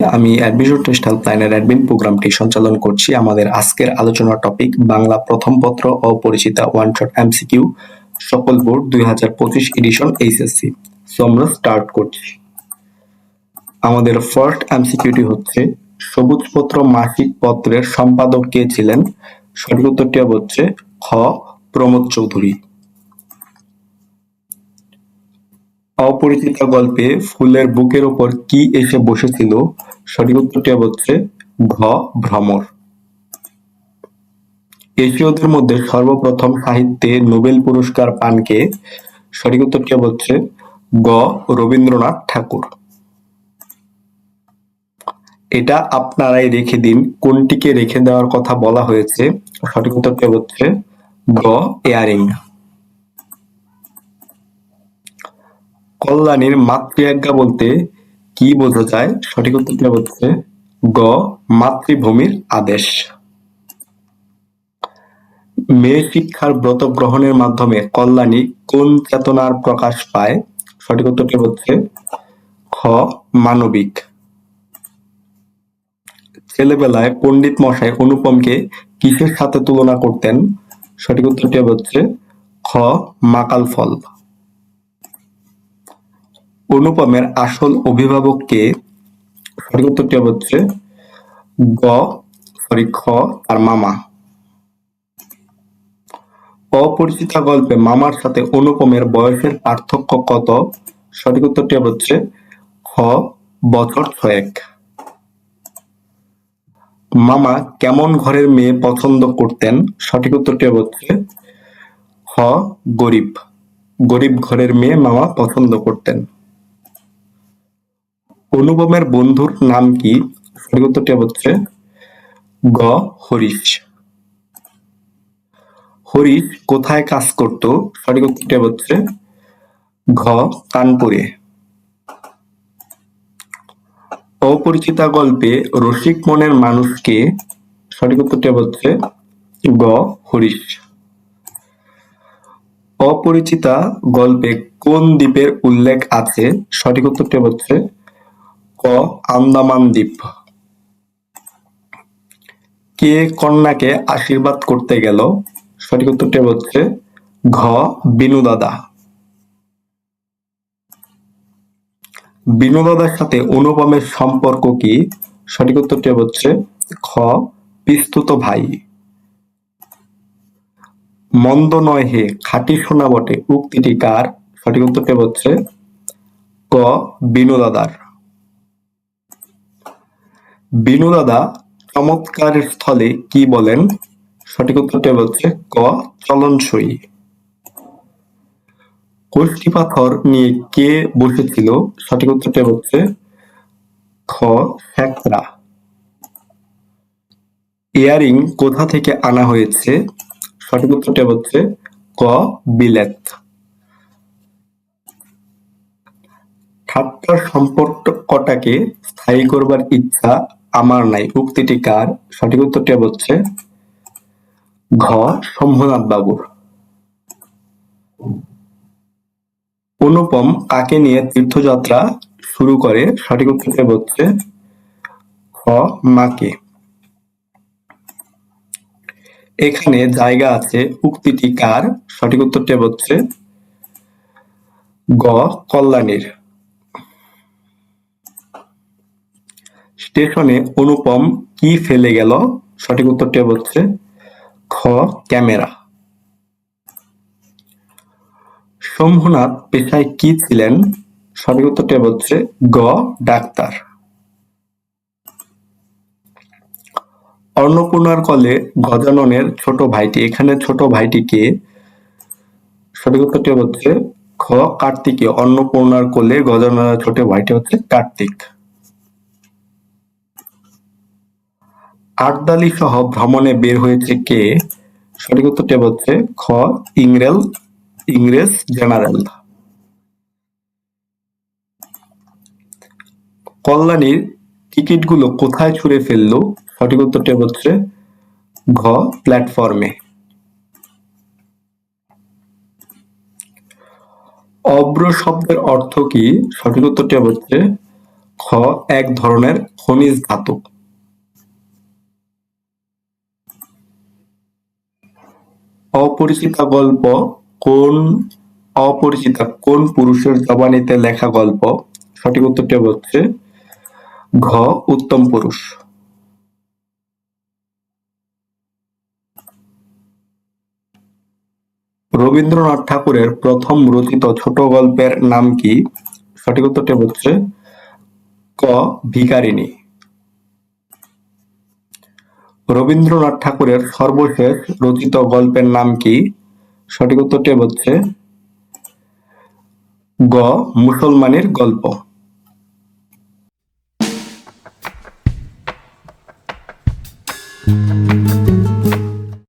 আমি admission test হেল্পলাইনের admin প্রোগ্রামটি সঞ্চালন করছি। আমাদের আজকের আলোচনার টপিক বাংলা প্রথম পত্র অপরিচিতা ওয়ান শট এমসিকিউ সকল বোর্ড দুই হাজার পঁচিশ এডিশন এইচএসসি সো আমরা স্টার্ট করছি। আমাদের ফার্স্ট এমসিকিউটি হচ্ছে, সবুজ পত্র মাসিক পত্রের সম্পাদক কে ছিলেন? সঠিক উত্তরটি হচ্ছে খ, প্রমোদ চৌধুরী। অপরিচিতা গল্পে ফুলের বুকের ওপর কি এসে বসেছিল? সঠিক উত্তরটি হচ্ছে ঘ, ভ্রমর। এশীয়দের মধ্যে সর্বপ্রথম সাহিত্যে নোবেল পুরস্কার পানকে সঠিক উত্তরটি হচ্ছে গ, রবীন্দ্রনাথ ঠাকুর। এটা আপনারাই রেখে দিন, কোনটিকে রেখে দেওয়ার কথা বলা হয়েছে? সঠিক উত্তরটি হচ্ছে গ এয়ারিং। কল্যাণীর মাতৃআজ্ঞা বলতে কি বোঝা যায়? সঠিক উত্তরটি হচ্ছে গ, মাতৃভূমির আদেশ। মেয়ে শিক্ষার ব্রত গ্রহণের মাধ্যমে কল্যাণী কোন চেতনার প্রকাশ পায়? সঠিক উত্তরটি হচ্ছে খ, মানবিক। ছেলেবেলায় পণ্ডিত মশাই অনুপমকে কিসের সাথে তুলনা করতেন? সঠিক উত্তরটি হচ্ছে খ, মাকাল ফল। অনুপমের আসল অভিভাবক কে সঠিক উত্তরটি হচ্ছে গ সরি খ আর মামা। অপরিচিতা গল্পে মামার সাথে অনুপমের বয়সের পার্থক্য কত? সঠিক উত্তরটি হচ্ছে খ, বছর ছয়েক। মামা কেমন ঘরের মেয়ে পছন্দ করতেন? সঠিক উত্তরটি হচ্ছে খ, গরিব। গরিব ঘরের মেয়ে মামা পছন্দ করতেন। অনুপমের বন্ধুর নাম কি? সঠিক উত্তরটি হচ্ছে গ, হরিশ। হরিশ কোথায় কাজ করত? সঠিক উত্তরটি হচ্ছে ঘ, কানপুরে। অপরিচিতা গল্পে রসিক মনের মানুষকে সঠিক উত্তরটি হচ্ছে গ, হরিশ। অপরিচিতা গল্পে কোন দ্বীপের উল্লেখ আছে? সঠিক উত্তরটি হচ্ছে ক, আন্দামান দ্বীপ। কে কন্যাকে আশীর্বাদ করতে গেল? সঠিক উত্তরটি হচ্ছে ঘ, বিনু দাদা। বিনু সাথে অনুপমের সম্পর্ক কি? সঠিক উত্তরটি হচ্ছে খ পিস্তুত ভাই। মন্দ নয় হে, খাঁটি সোনা বটে। উক্তিটি কার? সঠিক উত্তরটি হচ্ছে ক, বিনু দাদার বিনু দাদা চমৎকারের স্থলে কি বলেন? সঠিক উত্তরটি হচ্ছে ক, চলনসই। কষ্টি পাথর নিয়ে কে বসেছিল? সঠিক উত্তরটি হচ্ছে খ ফ্যাকরা ইয়ারিং কোথা থেকে আনা হয়েছে? সঠিক উত্তরটি হচ্ছে ক, বিলেত। ঠাট্টার সম্পর্কটাকে স্থায়ী করবার ইচ্ছা আমার নাই। উক্তিটি কার? সঠিক উত্তরটি হচ্ছে ঘ শম্ভুনাথ বাবুর অনুপম কাকে নিয়ে তীর্থযাত্রা শুরু করে, সঠিক উত্তরটি হচ্ছে খ মাকে এখানে জায়গা আছে, উক্তিটি কার? সঠিক উত্তরটি হচ্ছে গ কল্যাণীর স্টেশনে অনুপম কি ফেলে গেল? সঠিক উত্তরটি হচ্ছে খ, ক্যামেরা। শম্ভুনাথ পেশায় কি ছিলেন? সঠিক উত্তরটি হচ্ছে গ, ডাক্তার। অন্নপূর্ণার কলে গজাননের ছোট ভাইটি, এখানে ছোট ভাইটি কে সঠিক উত্তরটি হচ্ছে খ কার্তিকীয় অন্নপূর্ণার কোলে গজাননের ছোট ভাইটি হচ্ছে কার্তিক। আটদালি সহ ভ্রমণে বের হয়েছে কে? সঠিক উত্তরটি হচ্ছে খ, ইংরেল, ইংরেজ জেনারেল। কল্যাণীর টিকিটগুলো কোথায় ছুঁড়ে ফেলল? সঠিক উত্তরটি হচ্ছে ঘ, প্ল্যাটফর্মে। অব্র শব্দের অর্থ কি? সঠিক উত্তরটি হচ্ছে খ, এক ধরনের খনিজ ধাতু। অপরিচিতা গল্প কোন অপরিচিতা, কোন পুরুষের জবানিতে লেখা গল্প? সঠিক উত্তরটি হচ্ছে ঘ, উত্তম পুরুষ। রবীন্দ্রনাথ ঠাকুরের প্রথম রচিত ছোট গল্পের নাম কি? সঠিক উত্তরটি হচ্ছে ক ভিখারিণী রবীন্দ্রনাথ ঠাকুরের সর্বশেষ রচিত গল্পের নাম কি? সঠিক উত্তরটি হচ্ছে গ মুসলমানের গল্প।